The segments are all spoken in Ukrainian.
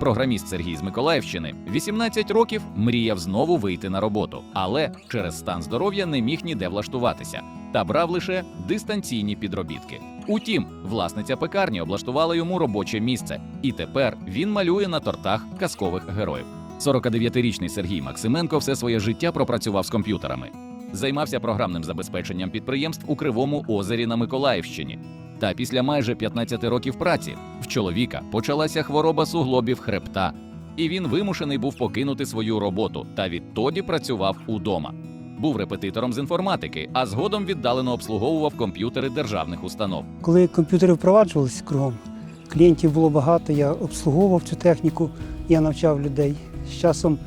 Програміст Сергій з Миколаївщини 18 років мріяв знову вийти на роботу, але через стан здоров'я не міг ніде влаштуватися та брав лише дистанційні підробітки. Утім, власниця пекарні облаштувала йому робоче місце, і тепер він малює на тортах казкових героїв. 49-річний Сергій Максименко все своє життя пропрацював з комп'ютерами. Займався програмним забезпеченням підприємств у Кривому озері на Миколаївщині. Та після майже 15 років праці в чоловіка почалася хвороба суглобів хребта, і він вимушений був покинути свою роботу та відтоді працював удома. Був репетитором з інформатики, а згодом віддалено обслуговував комп'ютери державних установ. Коли комп'ютери впроваджувалися кругом, клієнтів було багато, я обслуговував цю техніку, я навчав людей. З часом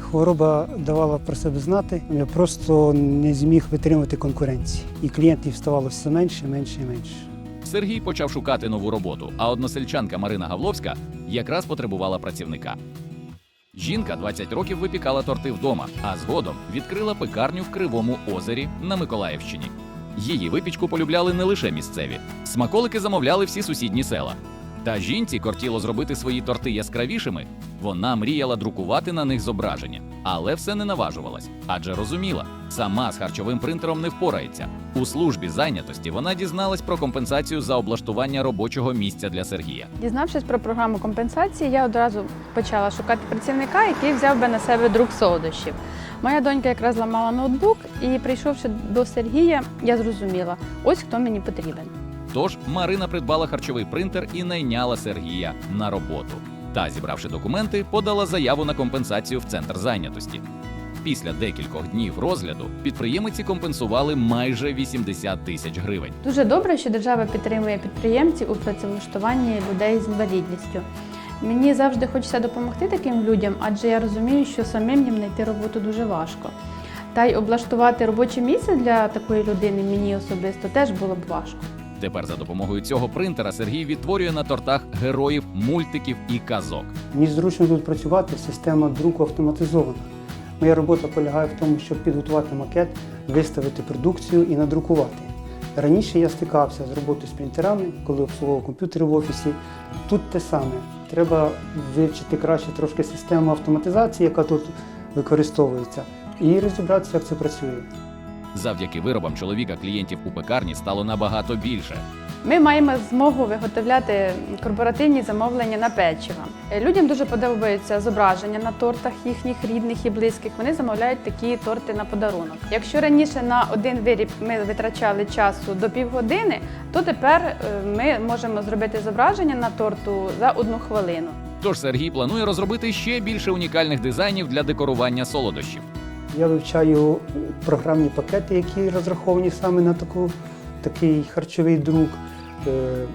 хвороба давала про себе знати, я просто не зміг витримати конкуренції. І клієнтів ставало все менше, менше і менше. Сергій почав шукати нову роботу, а односельчанка Марина Гавловська якраз потребувала працівника. Жінка 20 років випікала торти вдома, а згодом відкрила пекарню в Кривому озері на Миколаївщині. Її випічку полюбляли не лише місцеві. Смаколики замовляли всі сусідні села. Та жінці кортіло зробити свої торти яскравішими. Вона мріяла друкувати на них зображення, але все не наважувалась, адже розуміла, сама з харчовим принтером не впорається. У службі зайнятості вона дізналась про компенсацію за облаштування робочого місця для Сергія. Дізнавшись про програму компенсації, я одразу почала шукати працівника, який взяв би на себе друк солодощів. Моя донька якраз ламала ноутбук, і прийшовши до Сергія, я зрозуміла, ось хто мені потрібен. Тож Марина придбала харчовий принтер і найняла Сергія на роботу. Та, зібравши документи, подала заяву на компенсацію в центр зайнятості. Після декількох днів розгляду підприємиці компенсували майже 80 тисяч гривень. Дуже добре, що держава підтримує підприємців у працевлаштуванні людей з інвалідністю. Мені завжди хочеться допомогти таким людям, адже я розумію, що самим їм знайти роботу дуже важко. Та й облаштувати робоче місце для такої людини мені особисто теж було б важко. Тепер за допомогою цього принтера Сергій відтворює на тортах героїв, мультиків і казок. Мені зручно тут працювати, система друку автоматизована. Моя робота полягає в тому, щоб підготувати макет, виставити продукцію і надрукувати. Раніше я стикався з роботою з принтерами, коли обслуговував комп'ютери в офісі. Тут те саме. Треба вивчити краще трошки систему автоматизації, яка тут використовується, і розібратися, як це працює. Завдяки виробам чоловіка клієнтів у пекарні стало набагато більше. Ми маємо змогу виготовляти корпоративні замовлення на печиво. Людям дуже подобаються зображення на тортах їхніх рідних і близьких. Вони замовляють такі торти на подарунок. Якщо раніше на один виріб ми витрачали часу до півгодини, то тепер е, ми можемо зробити зображення на торту за одну хвилину. Тож Сергій планує розробити ще більше унікальних дизайнів для декорування солодощів. Я вивчаю програмні пакети, які розраховані саме на таку, такий харчовий друк. Е,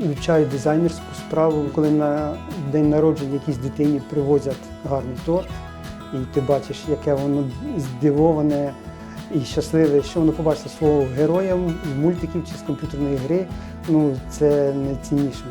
Вивчаю дизайнерську справу, коли на день народження якійсь дитині привозять гарний торт, і ти бачиш, яке воно здивоване і щасливе, що воно побачить свого героя з мультиків чи з комп'ютерної гри. Ну, це найцінніше.